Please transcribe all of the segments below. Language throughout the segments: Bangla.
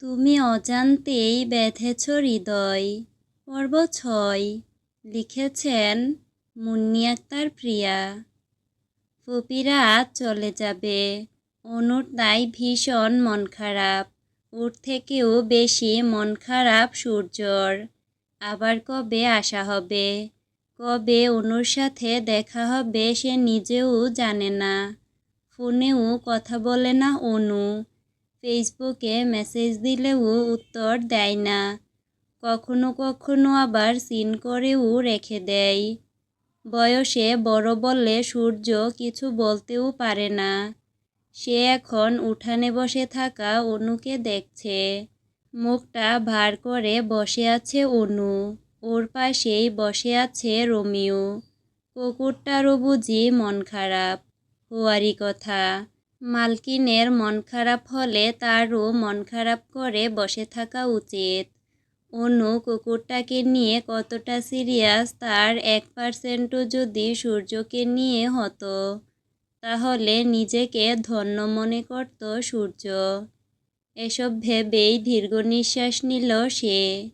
তুমি অজান্তেই বেঁধেছ হৃদয়। পর্ব ছয়, লিখেছেন মুন্নি আক্তার প্রিয়া। ফুপিরা চলে যাবে। অনুর তাই ভীষণ মন খারাপ। ওর থেকেও বেশি মন খারাপ সূর্যর। আবার কবে আসা হবে? কবে অনুর সাথে দেখা হবে সে নিজেও জানে না। ফোনেও কথা বলে না অনু। ফেসবুকে মেসেজ দিলেও উত্তর দেয় না। কখনো কখনো আবার সিন করেও রেখে দেয়। বয়সে বড় বললে সূর্য কিছু বলতেও পারে না। সে এখন উঠানে বসে থাকা অনুকে দেখছে। মুখটা ভার করে বসে আছে অনু। ওর পাশেই বসে আছে রোমিও। কুকুরটারও বুঝি মন খারাপ। হওয়ারই কথা। মালকিনের মন খারাপ হলে তারও মন খারাপ করে বসে থাকা উচিত। অনু কুকুরটাকে নিয়ে কতটা সিরিয়াস, তার এক পার্সেন্টও যদি সূর্যকে নিয়ে হতো, তাহলে নিজেকে ধন্য মনে করত সূর্য। এসব ভেবেই দীর্ঘ নিঃশ্বাস নিল সে।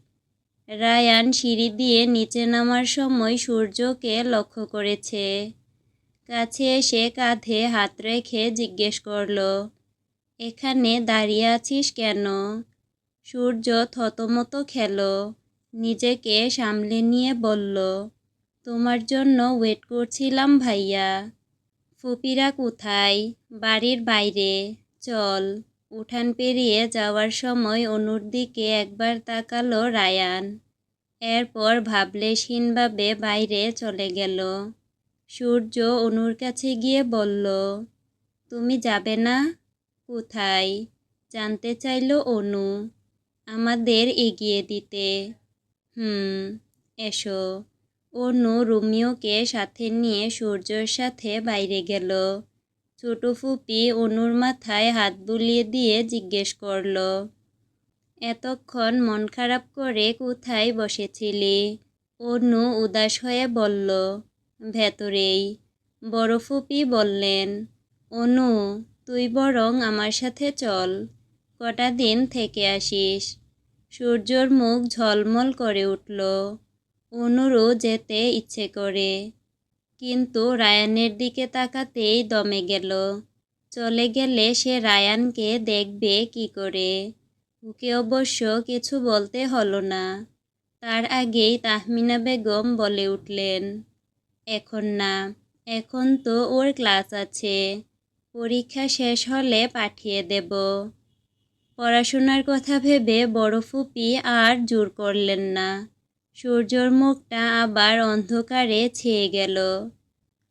রায়ান সিঁড়ি দিয়ে নিচে নামার সময় সূর্যকে লক্ষ্য করেছে। কাছে এসে কাঁধে হাত রেখে জিজ্ঞেস করল, এখানে দাঁড়িয়ে আছিস কেন? সূর্য থতমতো খেল, নিজেকে সামলে নিয়ে বলল, তোমার জন্য ওয়েট করছিলাম ভাইয়া। ফুপিরা কোথায়? বাড়ির বাইরে। চল, উঠান পেরিয়ে যাওয়ার সময় অনুর দিকে একবার তাকালো রায়ান। এরপর ভাবলেশহীনভাবে বাইরে চলে গেল। সূর্য অনুর কাছে গিয়ে বলল, তুমি যাবে না? কোথায়? জানতে চাইল অনু, আমাদের এগিয়ে দিতে। হুম, এসো। অনু রোমিওকে সাথে নিয়ে সূর্যর সাথে বাইরে গেল। ছোট ফুপি অনুর মাথায় হাত বুলিয়ে দিয়ে জিজ্ঞেস করল, এতক্ষণ মন খারাপ করে কোথায় বসেছিলি? অনু উদাস হয়ে বলল ভেতরেই বড় ফুপি বললেন, অনু, তুই বরং আমার সাথে চল, কটা দিন থেকে আসিস? সূর্যর মুখ ঝলমল করে উঠল। অনুরও যেতে ইচ্ছে করে, কিন্তু রায়ানের দিকে তাকাতেই দমে গেল। চলে গেলে সে রায়ানকে দেখবে কি করে? ওকে অবশ্য কিছু বলতে হলো না। তার আগেই তাহমিনা বেগম বলে উঠলেন এখন না, এখন তো ওর ক্লাস আছে। পরীক্ষা শেষ হলে পাঠিয়ে দেব। পড়াশোনার কথা ভেবে বড় ফুপি আর জোর করলেন না। সূর্যর মুখটা আবার অন্ধকারে ছেয়ে গেল।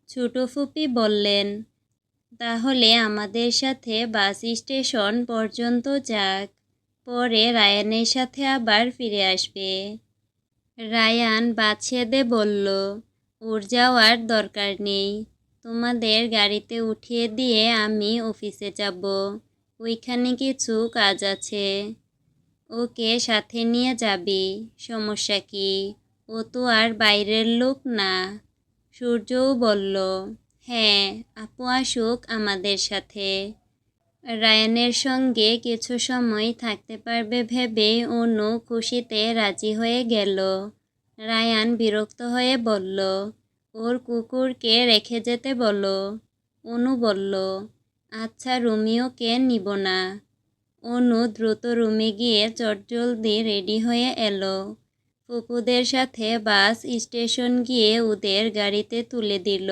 ছোট ফুপি বললেন, তাহলে আমাদের সাথে বাস স্টেশন পর্যন্ত যাক, পরে রায়ানের সাথে আবার ফিরে আসবে। রায়ান বাদশেদে বলল ওর যাওয়ার দরকার নেই। তোমাদের গাড়িতে উঠিয়ে দিয়ে আমি অফিসে যাব। ওইখানে কিছু কাজ আছে। ওকে সাথে নিয়ে যাবি। সমস্যা কি? ও তো আর বাইরের লোক না। সূর্যও বলল হ্যাঁ আপু আসুক আমাদের সাথে। রায়ানের সঙ্গে কিছু সময় থাকতে পারবে ভেবে অনু খুশিতে রাজি হয়ে গেল। রায়ান বিরক্ত হয়ে বলল, ওর কুকুরকে রেখে যেতে বলো। অনু বলল আচ্ছা রোমিওকে নিব না। অনু দ্রুত রুমে গিয়ে চটজলদি রেডি হয়ে এলো। ফুপুদের সাথে বাস স্টেশন গিয়ে ওদের গাড়িতে তুলে দিল।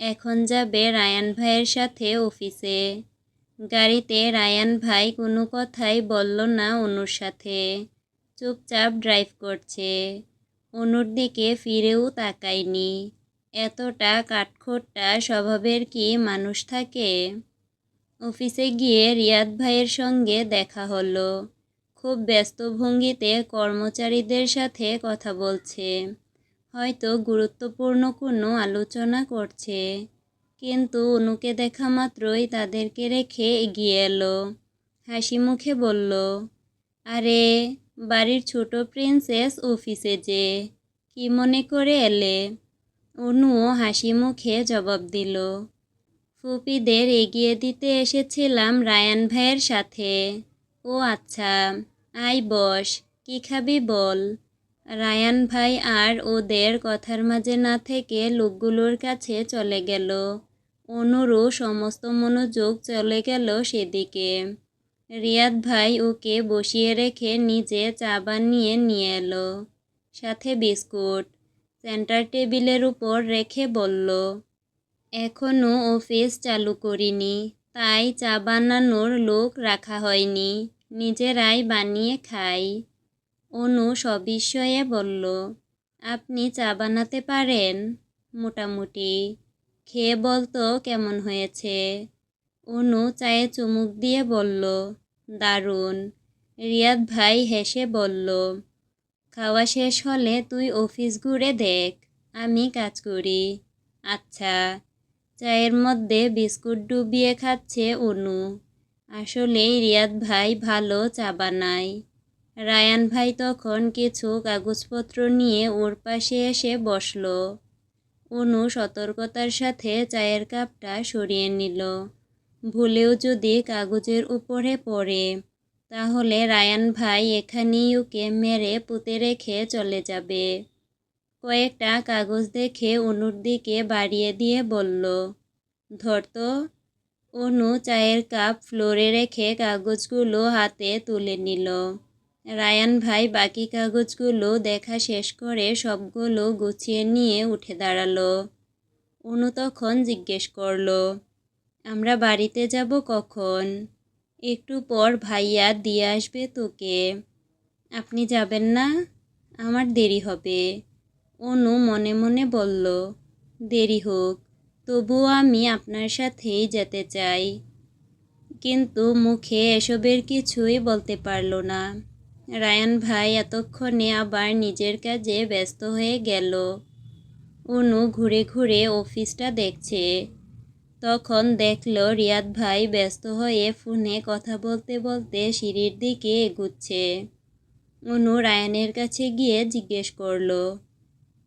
এখন যাবে রায়ান ভাইয়ের সাথে অফিসে। গাড়িতে রায়ান ভাই কোনো কথাই বলল না অনুর সাথে। চুপচাপ ড্রাইভ করছে। অনুর দিকে ফিরেও তাকায়নি। এতটা কাঠখোট্টা স্বভাবের কি মানুষ থাকে? অফিসে গিয়ে রিয়াদ ভাইয়ের সঙ্গে দেখা হলো। খুব ব্যস্ত ভঙ্গিতে কর্মচারীদের সাথে কথা বলছে। হয়তো গুরুত্বপূর্ণ কোনো আলোচনা করছে। কিন্তু অনুকে দেখা মাত্রই তাদেরকে রেখে এগিয়ে এলো। হাসি মুখে বলল, আরে বাড়ির ছোট প্রিন্সেস অফিসে যে কি মনে করে এলে? অনুও হাসি মুখে জবাব দিল, ফুপিদের এগিয়ে দিতে এসেছিলাম রায়ান ভাইয়ের সাথে। ও আচ্ছা আই বস, কি খাবি বল? রায়ান ভাই আর ওদের কথার মাঝে না থেকে লোকগুলোর কাছে চলে গেল। অনুরও সমস্ত মনোযোগ চলে গেল সেদিকে। রিয়াদ ভাই ওকে বসিয়ে রেখে নিজে চা বানিয়ে নিয়ে এলো। সাথে বিস্কুট, সেন্টার টেবিলের উপর রেখে বলল এখনও অফিস চালু করিনি, তাই চা বানানোর লোক রাখা হয়নি, নিজেরাই বানিয়ে খাই। অনু সবিস্ময়ে বলল, আপনি চা বানাতে পারেন? মোটামুটি, খেয়ে বলতো কেমন হয়েছে। অনু চায়ে চুমুক দিয়ে বলল, দারুণ। রিয়াদ ভাই হেসে বলল, খাওয়া শেষ হলে তুই অফিস ঘুরে দেখ, আমি কাজ করি। আচ্ছা। চায়ের মধ্যে বিস্কুট ডুবিয়ে খাচ্ছে অনু। আসলে রিয়াদ ভাই ভালো চা বানায়। রায়ান ভাই তখন কিছু কাগজপত্র নিয়ে ওর পাশে এসে বসল। অনু সতর্কতার সাথে চায়ের কাপটা সরিয়ে নিল। ভুলেও যদি কাগজের উপরে পড়ে, তাহলে রায়ান ভাই এখানেই ওকে মেরে পুঁতে রেখে চলে যাবে। কয়েকটা কাগজ দেখে অনুর দিকে বাড়িয়ে দিয়ে বলল ধরতো অনু চায়ের কাপ ফ্লোরে রেখে কাগজগুলো হাতে তুলে নিল। রায়ান ভাই বাকি কাগজগুলো দেখা শেষ করে সবগুলো গুছিয়ে নিয়ে উঠে দাঁড়াল। অনু তখন জিজ্ঞেস করল আমরা বাড়িতে যাব কখন? একটু পর ভাইয়া দিয়ে আসবে তোকে। আপনি যাবেন না? আমার দেরি হবে। অনু মনে মনে বলল, দেরি হোক, তবুও আমি আপনার সাথেই যেতে চাই। কিন্তু মুখে এসবের কিছুই বলতে পারল না। রায়ান ভাই এতক্ষণে আবার নিজের কাজে ব্যস্ত হয়ে গেল। অনু ঘুরে ঘুরে অফিসটা দেখছে। তখন দেখল রিয়াদ ভাই ব্যস্ত হয়ে ফোনে কথা বলতে বলতে সিঁড়ির দিকে এগুচ্ছে। অনু রায়ানের কাছে গিয়ে জিজ্ঞেস করল,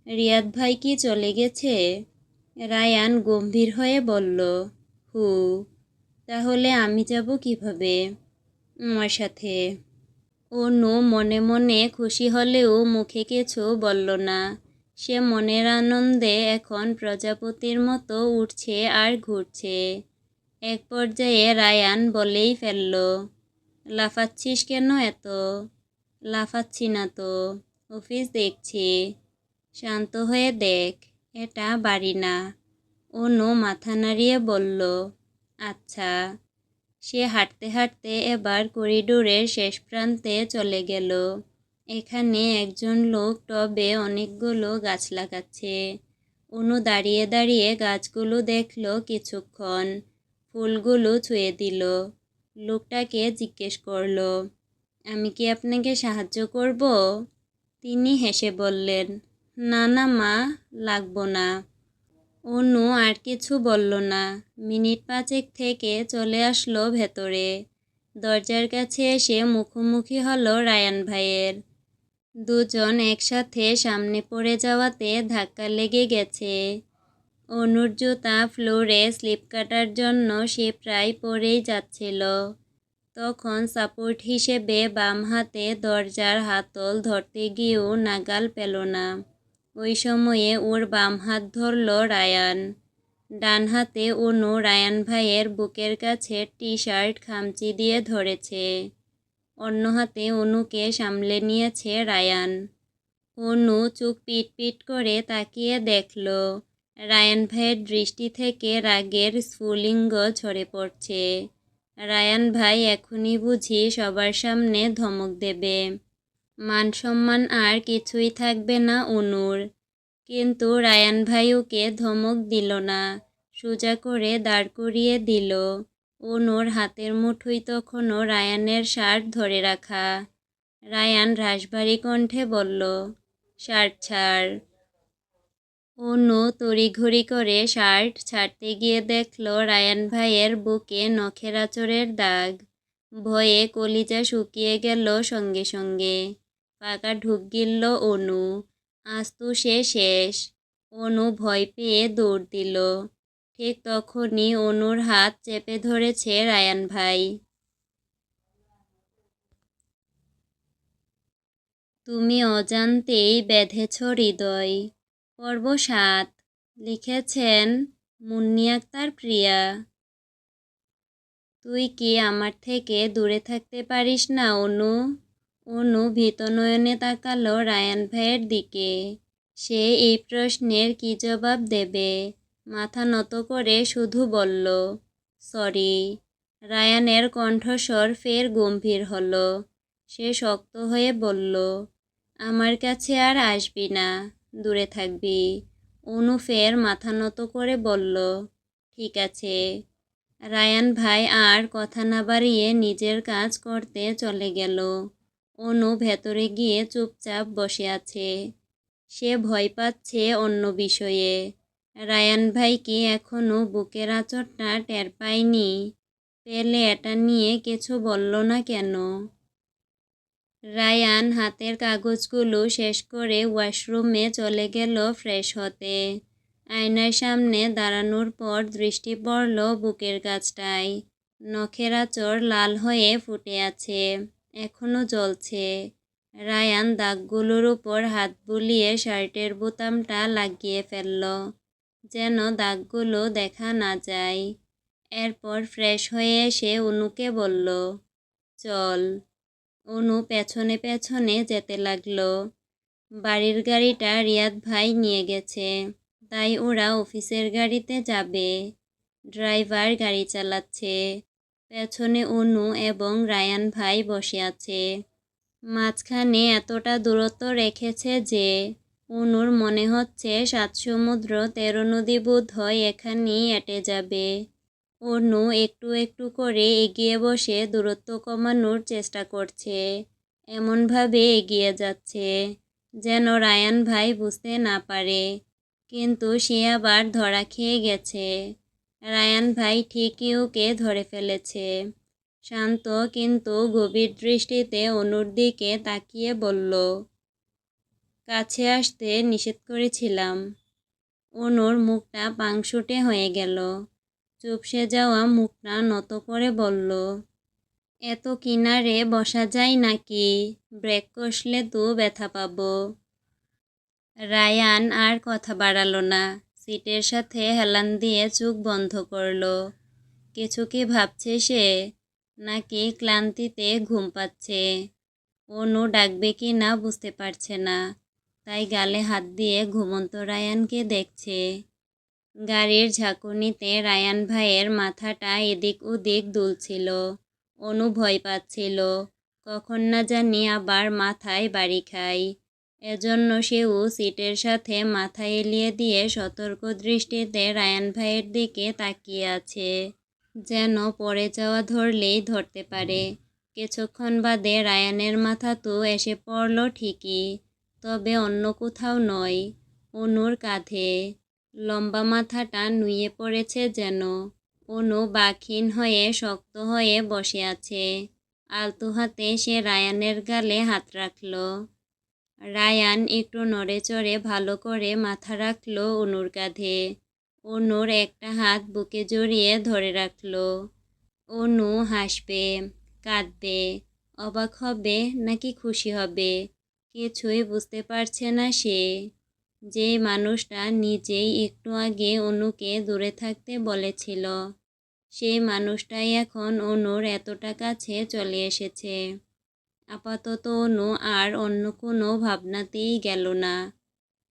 রিয়াদ ভাই কি চলে গেছে? রায়ান গম্ভীর হয়ে বলল, হু, তাহলে আমি যাব কীভাবে? আমার সাথে। অনু মনে মনে খুশি হলেও মুখে কিছু বলল না। সে মনের আনন্দে এখন প্রজাপতির মতো উঠছে আর ঘুরছে। এক পর্যায়ে রায়ান বলেই ফেলল, লাফাচ্ছিস কেন এত? লাফাচ্ছি না তো, অফিস দেখছি। শান্ত হয়ে দেখ, এটা বাড়ি না। অনু মাথা নাড়িয়ে বলল আচ্ছা। সে হাঁটতে হাঁটতে এবার করিডোরের শেষ প্রান্তে চলে গেল। এখানে একজন লোক টবে অনেকগুলো গাছ লাগাচ্ছে। অনু দাঁড়িয়ে দাঁড়িয়ে গাছগুলো দেখল কিছুক্ষণ। ফুলগুলো ছুঁয়ে দিল। লোকটাকে জিজ্ঞেস করল, আমি কি আপনাকে সাহায্য করব? তিনি হেসে বললেন, না না, মা, লাগবো না। অনু আর কিছু বলল না। মিনিট পাঁচেক থেকে চলে আসলো ভেতরে। দরজার কাছে এসে মুখোমুখি হলো রায়ান ভাইয়ের। দুজন একসাথে সামনে পড়ে যাওয়াতে ধাক্কা লেগে গেছে। অনুর জুতা ফ্লোরে স্লিপ কাটার জন্য সে প্রায় পড়েই যাচ্ছিল। তখন সাপোর্ট হিসেবে বাম হাতে দরজার হাতল ধরতে গিয়েও নাগাল পেল না। ওই সময়ে ওর বাম হাত ধরল রায়ান। ডান হাতে অনু রায়ান ভাইয়ের বুকের কাছে টি শার্ট খামচি দিয়ে ধরেছে। অন্য হাতে অনুকে সামলে নিয়েছে রায়ান। অনু চোখ পিট পিট করে তাকিয়ে দেখল, রায়ান ভাইয়ের দৃষ্টি থেকে রাগের স্ফুলিঙ্গ ঝরে পড়ছে। রায়ান ভাই এখনই বুঝি সবার সামনে ধমক দেবে। মান সম্মান আর কিছুই থাকবে না অনুর। কিন্তু রায়ান ভাই ওকে ধমক দিল না, সোজা করে দাঁড় করিয়ে দিল। অনুর হাতের মুঠোই তখনও রায়ানের শার্ট ধরে রাখা। রায়ান রাশভারী কণ্ঠে বলল, শার্ট ছাড়। অনু তড়িঘড়ি করে শার্ট ছাড়তে গিয়ে দেখল রায়ান ভাইয়ের বুকে নখের আচরের দাগ। ভয়ে কলিজা শুকিয়ে গেল সঙ্গে সঙ্গে। পাকা ঢুক গিলল অনু আস্তু সে শেষ। অনু ভয় পেয়ে দৌড় দিল। ঠিক তখনই অনুর হাত চেপে ধরেছে রায়ান ভাই। তুমি অজান্তেই বেঁধেছ হৃদয়। পর্ব সাত লিখেছেন মুন্নি আক্তার প্রিয়া। তুই কি আমার থেকে দূরে থাকতে পারিস না, অনু? অনু ভীতনয়নে তাকালো রায়ান ভাইয়ের দিকে। সে এই প্রশ্নের কি জবাব দেবে? মাথা নত করে শুধু বলল, সরি। রায়ানের কণ্ঠস্বর ফের গম্ভীর হল। সে শক্ত হয়ে বলল, আমার কাছে আর আসবি না, দূরে থাকবি। অনু ফের মাথা নত করে বলল, ঠিক আছে। রায়ান ভাই আর কথা না বাড়িয়ে নিজের কাজ করতে চলে গেল। অনু ভেতরে গিয়ে চুপচাপ বসে আছে। সে ভয় পাচ্ছে অন্য বিষয়ে। রায়ান ভাই কি এখনও বুকের আচরটা টের পায়নি। পেলে এটা নিয়ে কিছু বলল না কেন? রায়ান হাতের কাগজগুলো শেষ করে ওয়াশরুমে চলে গেল ফ্রেশ হতে। আয়নার সামনে দাঁড়ানোর পর দৃষ্টি পড়ল বুকের গাছটায়। নখের আচর লাল হয়ে ফুটে আছে এখনও জ্বলছে। রায়ান দাগগুলোর উপর হাত বুলিয়ে শার্টের বোতামটা লাগিয়ে ফেলল। যেন দাগগুলো দেখা না যায়। এরপর ফ্রেশ হয়ে এসে অনুকে বলল, চল। অনু পেছনে পেছনে যেতে লাগল। বাড়ির গাড়িটা রিয়াদ ভাই নিয়ে গেছে। তাই ওরা অফিসের গাড়িতে যাবে। ড্রাইভার গাড়ি চালাচ্ছে। পেছনে অনু এবং রায়ান ভাই বসে আছে। মাঝখানে এতটা দূরত্ব রেখেছে যে অনুর মনে হচ্ছে সাত সমুদ্র তেরো নদী বোধ হয় এখানেই এটে যাবে। অনু একটু একটু করে এগিয়ে বসে দূরত্ব কমানোর চেষ্টা করছে। এমনভাবে এগিয়ে যাচ্ছে যেন রায়ান ভাই বুঝতে না পারে। কিন্তু সে আবার ধরা খেয়ে গেছে। রায়ান ভাই ঠিকই ওকে ধরে ফেলেছে। শান্ত কিন্তু গভীর দৃষ্টিতে অনুর দিকে তাকিয়ে বলল কাছে আসতে নিষেধ করেছিলাম। অনুর মুখটা পাংশুটে হয়ে গেল। চুপসে যাওয়া মুখটা নত করে বলল, এত কিনারে বসা যায় নাকি? ব্রেক কষলে তো ব্যথা পাব। রায়ান আর কথা বাড়ালো না। সিটের সাথে হেলান দিয়ে চোখ বন্ধ করল। কিছু কি ভাবছে সে? নাকি ক্লান্তিতে ঘুম পাচ্ছে? অনু ডাকবে কি না বুঝতে পারছে না। তাই গালে হাত দিয়ে ঘুমন্ত রায়ানকে দেখছে। গাড়ির ঝাঁকুনিতে রায়ান ভাইয়ের মাথাটা এদিক ওদিক দুলছিল, অনু ভয় পাচ্ছিল, কখন না জানি আবার মাথায় বাড়ি খায়। এজন্য সেও সিটের সাথে মাথা এলিয়ে দিয়ে সতর্ক দৃষ্টিতে রায়ান ভাইয়ের দিকে তাকিয়ে আছে, যেন পড়ে যাওয়া ধরলেই ধরতে পারে। কিছুক্ষণ বাদে রায়ানের মাথা তো এসে পড়ল ঠিকই তবে অন্য কোথাও নয়। অনুর কাঁধে লম্বা মাথাটা নুয়ে পড়েছে যেন অনু বাক্ষীন হয়ে শক্ত হয়ে বসে আছে। আলতু হাতে সে রায়ানের গালে হাত রাখল। রায়ান একটু নড়ে চড়ে ভালো করে মাথা রাখল অনুর কাঁধে। অনুর একটা হাত বুকে জড়িয়ে ধরে রাখল। অনু হাসবে, কাঁদবে, অবাক হবে, নাকি খুশি হবে? কিছুই বুঝতে পারছে না সে। যে মানুষটা নিজেই একটু আগে অনুকে দূরে থাকতে বলেছিল সেই মানুষটাই এখন অনুর এতটা কাছে চলে এসেছে। আপাতত অনু আর অন্য কোনো ভাবনাতেই গেল না।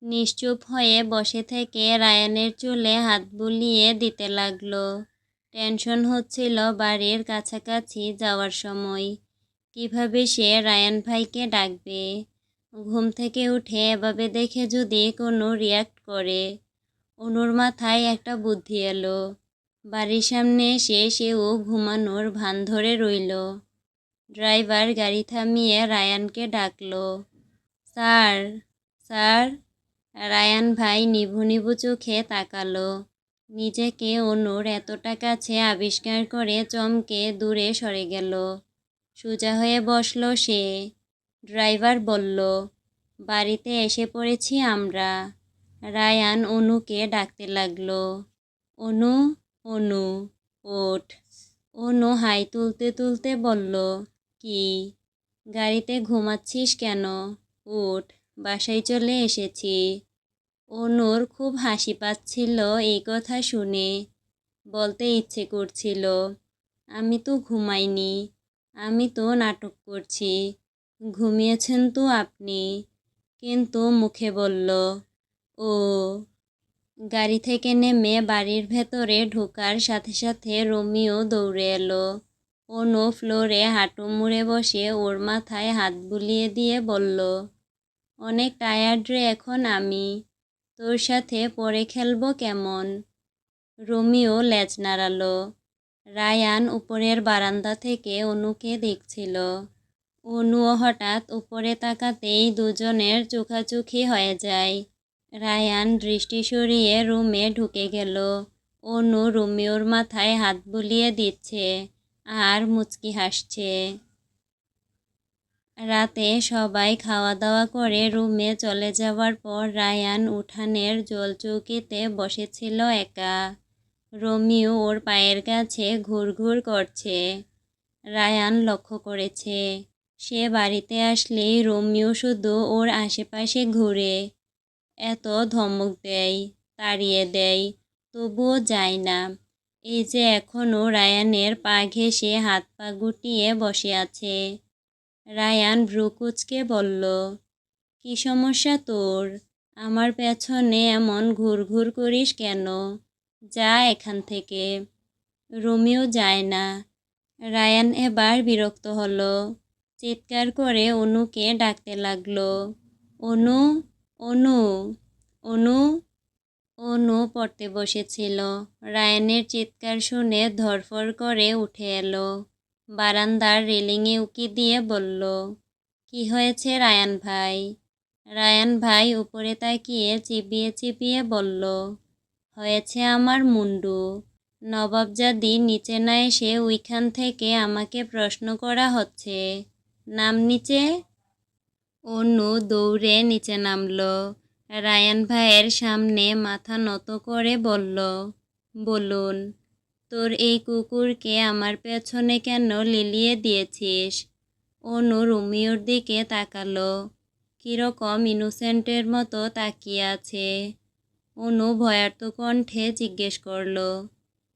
নিশ্চুপ হয়ে বসে থেকে রায়ানের চুলে হাত বুলিয়ে দিতে লাগল। টেনশন হচ্ছিল বাড়ির কাছাকাছি যাওয়ার সময়। কীভাবে সে রায়ান ভাইকে ডাকবে? ঘুম থেকে উঠে এভাবে দেখে যদি কোনো রিয়াক্ট করে, অনুর মাথায় একটা বুদ্ধি এলো। বাড়ির সামনে এসে সেও ঘুমানোর ভান ধরে রইল। ড্রাইভার গাড়ি থামিয়ে রায়ানকে ডাকলো, স্যার স্যার। রায়ান ভাই নিভু নিভু চোখে তাকালো। নিজেকে অনুর এতটা কাছে আবিষ্কার করে চমকে দূরে সরে গেল। সোজা হয়ে বসল সে। ড্রাইভার বলল, বাড়িতে এসে পড়েছি আমরা। রায়ান অনুকে ডাকতে লাগল, অনু অনু, ওঠ। অনু হাই তুলতে তুলতে বলল, কি, গাড়িতে ঘুমাচ্ছিস কেন? উঠ বাসায় চলে এসেছি। অনুর খুব হাসি পাচ্ছিল এই কথা শুনে, বলতে ইচ্ছে করছিল, আমি তো ঘুমাইনি, আমি তো নাটক করছি। ঘুমিয়েছেন তো আপনি? কিন্তু মুখে বলল, ও, গাড়ি থেকে নেমে বাড়ির ভেতরে ঢোকার সাথে সাথে রোমিও দৌড়ে এলো। অনু ফ্লোরে হাঁটু মুড়ে বসে ওর মাথায় হাত বুলিয়ে দিয়ে বলল, অনেক টায়ার্ড রে এখন আমি। তোর সাথে পরে খেলব কেমন? রোমিও লেজ নাড়ালো। রায়ান উপরের বারান্দা থেকে অনুকে দেখছিল। অনুও হঠাৎ উপরে তাকাতেই দুজনের চোখাচোখি হয়ে যায়। রায়ান দৃষ্টি সরিয়ে রুমে ঢুকে গেল। অনু রোমিওর মাথায় হাত বুলিয়ে দিচ্ছে আর মুচকি হাসছে। রাতে সবাই খাওয়া দাওয়া করে রুমে চলে যাওয়ার পর রায়ান উঠানের জলচৌকিতে বসেছিল একা। রোমিও ওর পায়ের কাছে ঘুরঘুর করছে। রায়ান লক্ষ্য করেছে। সে বাড়িতে আসলেই রোমিও শুধু ওর আশেপাশে ঘুরে এত ধমক দেয়, তাড়িয়ে দেয়, তবুও যায় না। এই যে এখনও রায়ানের পা ঘেঁষে হাত পা গুটিয়ে বসে আছে। রায়ান ভ্রুকুচকে বলল, কি সমস্যা তোর? আমার পেছনে এমন ঘুরঘুর করিস কেন? যা এখান থেকে। রোমিও যায় না। রায়ান এবার বিরক্ত হলো চিৎকার করে অনুকে ডাকতে লাগল। অনু অনু অনু অনু পড়তে বসেছিল। রায়ানের চিৎকার শুনে ধরফর করে উঠে এলো। বারান্দার রেলিংয়ে উকি দিয়ে বলল, কি হয়েছে রায়ান ভাই? রায়ান ভাই উপরে তাকিয়ে চিবিয়ে চিবিয়ে বলল, হয়েছে আমার মুন্ডু। নবাবজাদি নিচে না এসে ওইখান থেকে আমাকে প্রশ্ন করা হচ্ছে। নাম নিচে। অনু দৌড়ে নিচে নামলো। রায়ান ভাইয়ের সামনে মাথা নত করে বলল, বলুন, তোর এই কুকুরকে আমার পেছনে কেন লিলিয়ে দিয়েছিস? অনু রুমিওর দিকে তাকালো। কীরকম ইনোসেন্টের মতো তাকিয়ে আছে। অনু ভয়ার্ত কণ্ঠে জিজ্ঞেস করল,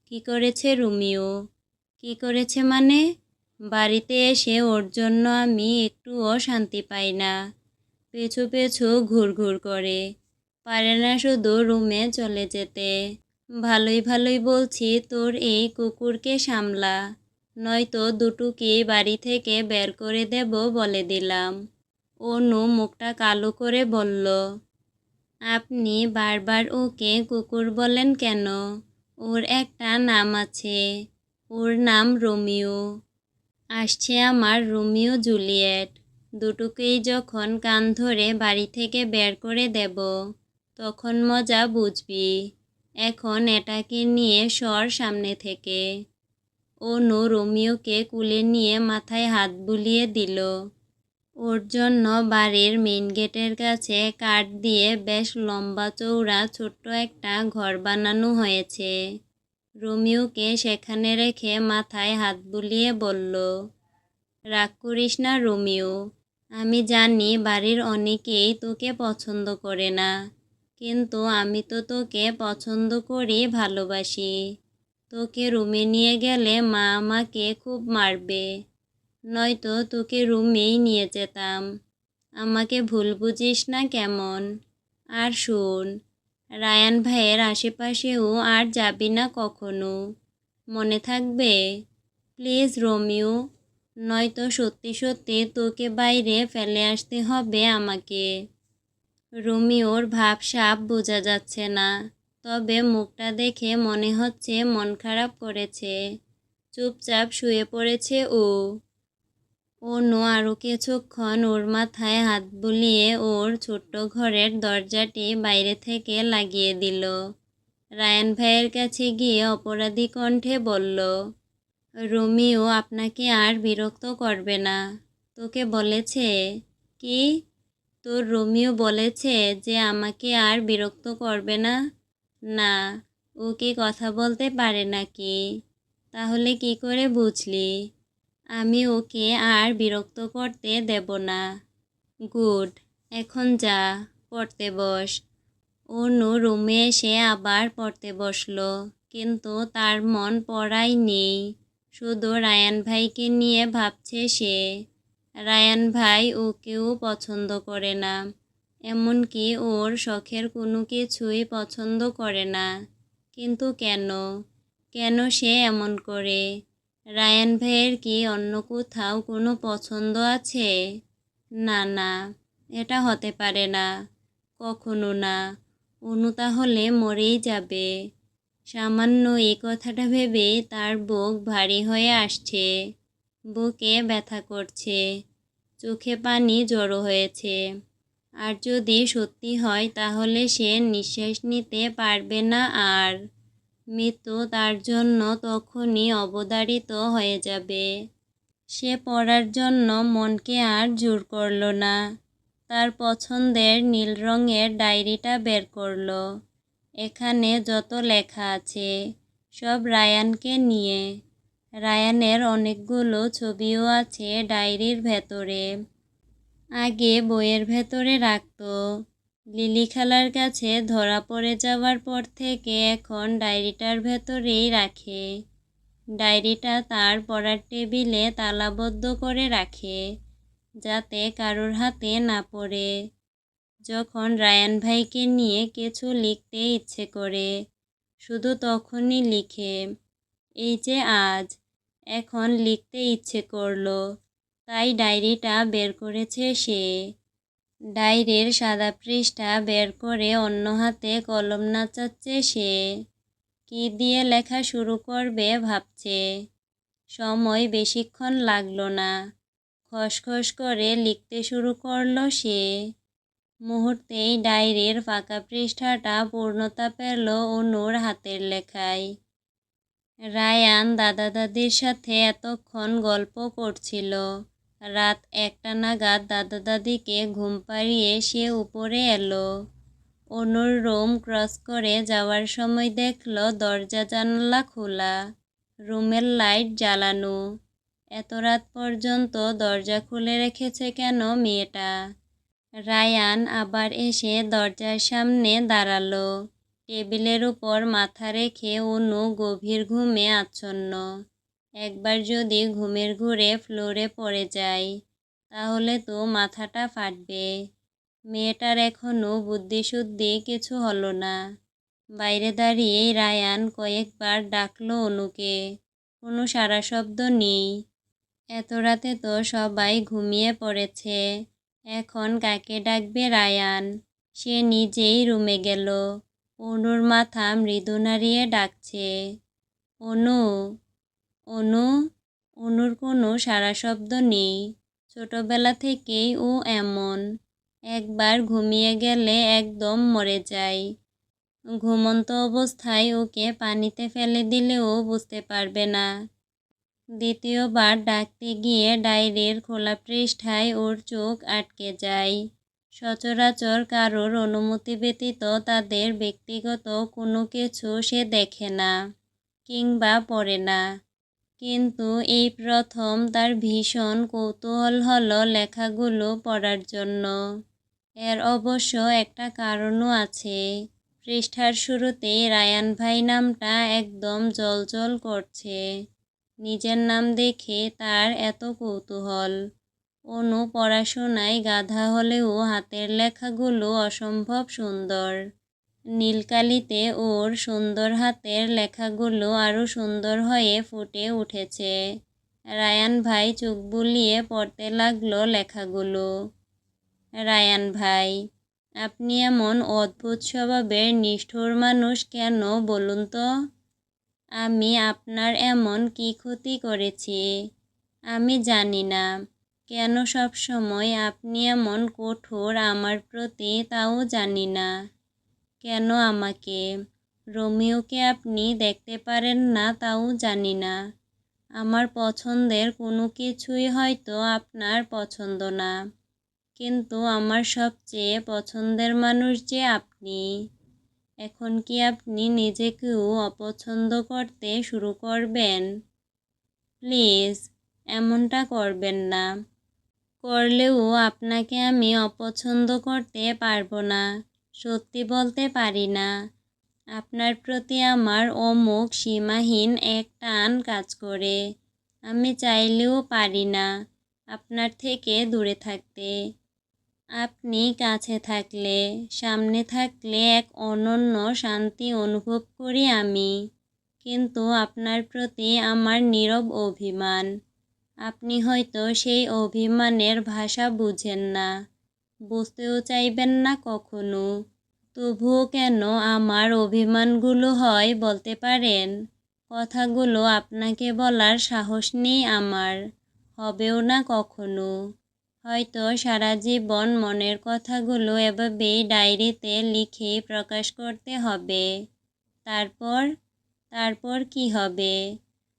কি করেছে রুমিও? কি করেছে মানে? বাড়িতে এসে ওর জন্য আমি একটুও শান্তি পাই না। পেছু পেছু ঘুরঘুর করে। পারে না শুধু রুমে চলে যেতে। ভালোই ভালোই বলছি তোর এই কুকুরকে সামলা। নয়তো দুটুকি বাড়ি থেকে বের করে দেব বলে দিলাম। অনু মুখটা কালো করে বলল, আপনি বারবার ওকে কুকুর বলেন কেন? ওর একটা নাম আছে। ওর নাম রোমিও। আসছে আমার রোমিও জুলিয়েট। দুটোকেই যখন কান ধরে বাড়ি থেকে বের করে দেব, তখন মজা বুঝবি। এখন এটাকে নিয়ে সর সামনে থেকে। অনু রোমিওকে কুলে নিয়ে মাথায় হাত বুলিয়ে দিল। ওর জন্য বাড়ির মেন গেটের কাছে কাঠ দিয়ে বেশ লম্বা চৌড়া ছোট্ট একটা ঘর বানানো হয়েছে। রোমিওকে সেখানে রেখে মাথায় হাত বুলিয়ে বলল, রাগ করিস না রোমিও, আমি জানি বাড়ির অনেকেই তোকে পছন্দ করে না, কিন্তু আমি তো তোকে পছন্দ করি, ভালোবাসি। তোকে রুমে নিয়ে গেলে মা আমাকে খুব মারবে, নয়তো তোকে রুমেই নিয়ে যেতাম। আমাকে ভুল বুঝিস না কেমন? আর শোন রায়ান ভাইয়ের আশেপাশেও আর যাবি না কখনো। মনে থাকবে, প্লিজ রোমিও, নয়তো সত্যি সত্যি তোকে বাইরে ফেলে আসতে হবে আমাকে। রোমিওর ভাবসাব বোঝা যাচ্ছে না, তবে মুখটা দেখে মনে হচ্ছে মন খারাপ করেছে। চুপচাপ শুয়ে পড়েছে ও। অনু আরও কিছুক্ষণ ওর মাথায় হাত বুলিয়ে ওর ছোট্ট ঘরের দরজাটি বাইরে থেকে লাগিয়ে দিল। রায়ান ভাইয়ের কাছে গিয়ে অপরাধী কণ্ঠে বলল, রোমিও আপনাকে আর বিরক্ত করবে না। তোকে বলেছে কি? তোর রোমিও বলেছে যে আমাকে আর বিরক্ত করবে না? না, ও কি কথা বলতে পারে নাকি? তাহলে কি করে বুঝলি? আমি ওকে আর বিরক্ত করতে দেব না। গুড, এখন যা, পড়তে বস। অনু রুমে এসে আবার পড়তে বসল, কিন্তু তার মন পড়াই নেই। শুধু রায়ান ভাইকে নিয়ে ভাবছে সে। রায়ান ভাই ওকেও পছন্দ করে না, এমনকি ওর শখের কোনো কিছুই পছন্দ করে না। কিন্তু কেন? কেন সে এমন করে? রায়ান ভাইয়ের কি অন্য কোথাও কোনো পছন্দ আছে? না না, এটা হতে পারে না। কখনো না। অনু তাহলে মরেই যাবে। সামান্য এই কথাটা ভেবে তার বুক ভারী হয়ে আসছে। বুকে ব্যথা করছে। চোখে পানি জড়ো হয়েছে। আর যদি সত্যি হয় তাহলে সে নিঃশ্বাস নিতে পারবে না আর। মৃত্যু তার জন্য তখনই অবধারিত হয়ে যাবে। সে পড়ার জন্য মনকে আর জোর করল না। তার পছন্দের নীল রঙের ডায়েরিটা বের করল। এখানে যত লেখা আছে, সব রায়ানকে নিয়ে। রায়ানের অনেকগুলো ছবিও আছে ডায়েরির ভেতরে। আগে বইয়ের ভেতরে রাখতো। লিলি খালার কাছে ধরা পড়ে যাওয়ার পর থেকে এখন ডায়েরিটার ভেতরেই রাখে। ডায়েরিটা তার পড়ার টেবিলে তালাবদ্ধ করে রাখে, যাতে কারোর হাতে না পড়ে। যখন রায়ান ভাইকে নিয়ে কিছু লিখতে ইচ্ছে করে, শুধু তখনই লিখে, এই যে আজ, এখন লিখতে ইচ্ছে করল, তাই ডায়েরিটা বের করেছে সে। ডায়েরির সাদা পৃষ্ঠা বের করে অন্য হাতে কলম নাচাচ্ছে সে। কি দিয়ে লেখা শুরু করবে ভাবছে। সময় বেশিক্ষণ লাগল না। খসখস করে লিখতে শুরু করল সে। মুহূর্তেই ডায়েরির ফাঁকা পৃষ্ঠাটা পূর্ণতা পেল অনুর হাতের লেখায়। রায়ান দাদা দাদির সাথে এতক্ষণ গল্প করছিল। রাত একটা নাগাদ দাদা দাদিকে ঘুম পাড়িয়ে সে উপরে এলো। অনুর রুম ক্রস করে যাওয়ার সময় দেখল দরজা জানালা খোলা, রুমের লাইট জ্বালানো। এত রাত পর্যন্ত দরজা খুলে রেখেছে কেন মেয়েটা? রায়ান আবার এসে দরজার সামনে দাঁড়াল। টেবিলের উপর মাথা রেখে অনু গভীর ঘুমে আচ্ছন্ন। একবার যদি ঘুমের ঘুরে ফ্লোরে পড়ে যায় তাহলে তো মাথাটা ফাটবে। মেয়েটার এখনও বুদ্ধিশুদ্ধি কিছু হলো না। বাইরে দাঁড়িয়ে রায়ান কয়েকবার ডাকলো অনুকে, কোনো সারা শব্দ নেই। এত রাতে তো সবাই ঘুমিয়ে পড়েছে। এখন কাকে ডাকবে রায়ান? সে নিজেই রুমে গেল। অনুর মাথা মৃদু নাড়িয়ে ডাকছে। অনু অনু, অনুর কোনো সারা শব্দ নেই। ছোটবেলা থেকেই ও এমন। একবার ঘুমিয়ে গেলে একদম মরে যায়। ঘুমন্ত অবস্থায় ওকে পানিতে ফেলে দিলেও বুঝতে পারবে না। দ্বিতীয়বার ডাকতে গিয়ে ডায়েরির খোলা পৃষ্ঠায় ওর চোখ আটকে যায়। সচরাচর কারোর অনুমতি ব্যতীত তাদের ব্যক্তিগত কোনো কিছু সে দেখে না কিংবা পড়ে না। কিন্তু এই প্রথম তার ভীষণ কৌতূহল হলো লেখাগুলো পড়ার জন্য। এর অবশ্য একটা কারণও আছে। পৃষ্ঠার শুরুতেই রায়ান ভাই নামটা একদম জলজল করছে। নিজের নাম দেখে তার এত কৌতূহল। অনু পড়াশোনায় গাধা হলেও হাতের লেখাগুলো অসম্ভব সুন্দর। নীলকালিতে ওর সুন্দর হাতের লেখাগুলো আরও সুন্দর হয়ে ফুটে উঠেছে। রায়ান ভাই চোখ বুলিয়ে পড়তে লাগল লেখাগুলো। রায়ান ভাই, আপনি এমন অদ্ভুত স্বভাবের নিষ্ঠুর মানুষ কেন বলুন তো? আমি আপনার এমন কি ক্ষতি করেছি? আমি জানি না। কেন সব সময় আপনি এমন কঠোর আমার প্রতি তাও জানি না। কেন আমাকে? রোমিওকে আপনি দেখতে পারেন না তাও জানি না। আমার পছন্দের কোনো কিছুই হয়তো আপনার পছন্দ না। কিন্তু আমার সবচেয়ে পছন্দের মানুষ যে আপনি। এখন কি আপনি নিজেকেও অপছন্দ করতে শুরু করবেন? প্লিজ, এমনটা করবেন না। করলেও আপনাকে আমি অপছন্দ করতে পারব না। সত্যি বলতে পারি না। আপনার প্রতি আমার অমুক সীমাহীন এক টান কাজ করে। আমি চাইলেও পারি না আপনার থেকে দূরে থাকতে। আপনি কাছে থাকলে, সামনে থাকলে এক অনন্য শান্তি অনুভব করি আমি। কিন্তু আপনার প্রতি আমার নীরব অভিমান। আপনি হয়তো সেই অভিমানের ভাষা বুঝেন না। বুঝতেও চাইবেন না কখনো। তবুও কেন আমার অভিমানগুলো হয় বলতে পারেন? কথাগুলো আপনাকে বলার সাহস নেই আমার, হবেও না কখনো। হয়তো সারা জীবন মনের কথাগুলো এভাবেই ডায়েরিতে লিখে প্রকাশ করতে হবে। তারপর? তারপর কি হবে?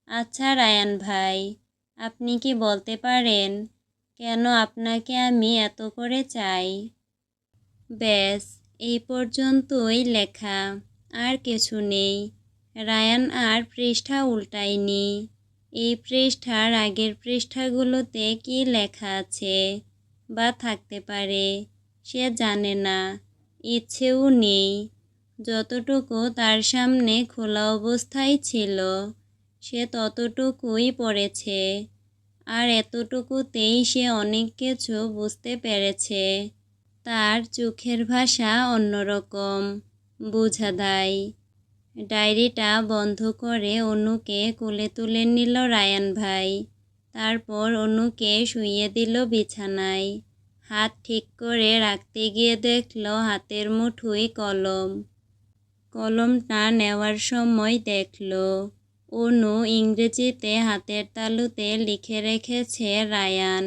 আচ্ছা রায়ান ভাই, আপনি কি বলতে পারেন কেন আপনাকে আমি এত করে চাই? ব্যাস, এই পর্যন্তই লেখা, আর কিছু নেই। রায়ান আর পৃষ্ঠা উল্টায়নি। এই পৃষ্ঠার আগের পৃষ্ঠাগুলোতে কি লেখা আছে বা থাকতে পারে, সে জানে না। ইচ্ছেও নেই। যতটুকু তার সামনে খোলা অবস্থায় ছিল, সে ততটুকুই পড়েছে। আর এতটুকুতেই সে অনেক কিছু বুঝতে পেরেছে। তার চোখের ভাষা অন্যরকম, বোঝা দেয়। ডায়েরিটা বন্ধ করে অনুকে কোলে তুলে নিল রায়ান ভাই। তারপর অনুকে শুইয়ে দিল বিছানায়। হাত ঠিক করে রাখতে গিয়ে দেখল হাতের মুঠোয় কলম। কলমটা নেওয়ার সময় দেখল। অনু ইংরেজিতে হাতের তালুতে লিখে রেখেছে রায়ান।